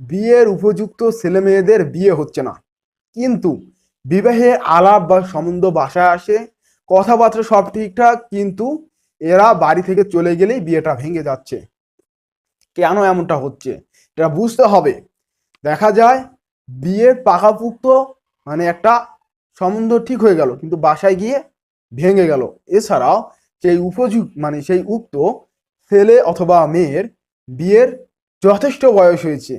বিয়ের উপযুক্ত ছেলে মেয়েদের বিয়ে হচ্ছে না। কিন্তু বিবাহের আলাপ বা সম্বন্ধ বাসায় আসে, কথাবার্তা সব ঠিকঠাক, কিন্তু এরা বাড়ি থেকে চলে গেলেই বিয়েটা ভেঙে যাচ্ছে। কেন এমনটা হচ্ছে? এটা বুঝতে হবে। দেখা যায়, বিয়ের পাকাপুক্ত মানে একটা সম্বন্ধ ঠিক হয়ে গেল, কিন্তু বাসায় গিয়ে ভেঙে গেল। এছাড়াও সেই উপযুক্ত মানে সেই উক্ত ছেলে অথবা মেয়ের বিয়ের যথেষ্ট বয়স হয়েছে।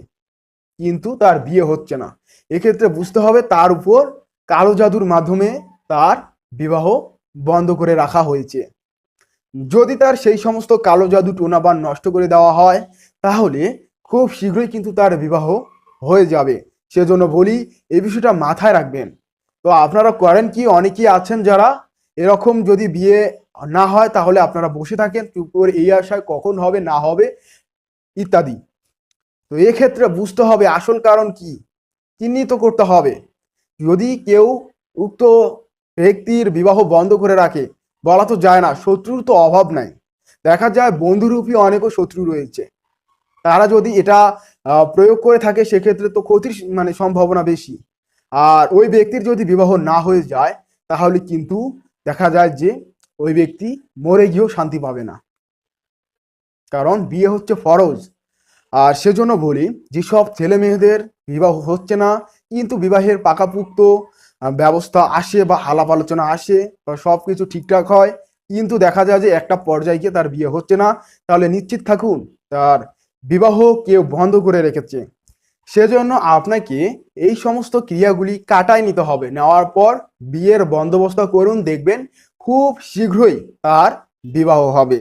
কিন্তু তার বিয়ে হচ্ছে না। এক্ষেত্রে বুঝতে হবে তার উপর কালো জাদুর মাধ্যমে তার বিবাহ বন্ধ করে রাখা হয়েছে। যদি তার সেই সমস্ত কালো জাদু টোনাবান নষ্ট করে দেওয়া হয়, তাহলে খুব শীঘ্রই কিন্তু তার বিবাহ হয়ে যাবে। সেজন্য বলি এই বিষয়টা মাথায় রাখবেন। তো আপনারা করেন কি, অনেকেই আছেন যারা এরকম যদি বিয়ে না হয়, তাহলে আপনারা বসে থাকেন, চুপ করে এই আশায় কখন হবে, না হবে, ইত্যাদি। তো এক্ষেত্রে বুঝতে হবে আসল কারণ কি? চিহ্নিত করতে হবে। যদি কেউ উক্ত ব্যক্তির বিবাহ বন্ধ করে রাখে, বলা তো যায় না, শত্রুর তো অভাব নাই। দেখা যায় বন্ধুরূপী অনেকও শত্রু রয়েছে। তারা যদি এটা প্রয়োগ করে থাকে, সেক্ষেত্রে তো ক্ষতির মানে সম্ভাবনা বেশি। আর ওই ব্যক্তির যদি বিবাহ না হয়ে যায়, তাহলে কিন্তু দেখা যায় যে ওই ব্যক্তি মরে গিয়েও শান্তি পাবে না। কারণ বিয়ে হচ্ছে ফরজ। আর সেজন্য বলি, যেসব ছেলে মেয়েদের বিবাহ হচ্ছে না, কিন্তু বিবাহের পাকাপুক্ত ব্যবস্থা আসে বা আলাপ আলোচনা আসে বা সব কিছু ঠিকঠাক হয়, কিন্তু দেখা যায় যে একটা পর্যায়ে গিয়ে তার বিয়ে হচ্ছে না, তাহলে নিশ্চিত থাকুন তার বিবাহ কেউ বন্ধ করে রেখেছে। সেজন্য আপনাকে এই সমস্ত ক্রিয়াগুলি কাটায় নিতে হবে। নেওয়ার পর বিয়ের বন্দোবস্ত করুন, দেখবেন খুব শীঘ্রই তার বিবাহ হবে।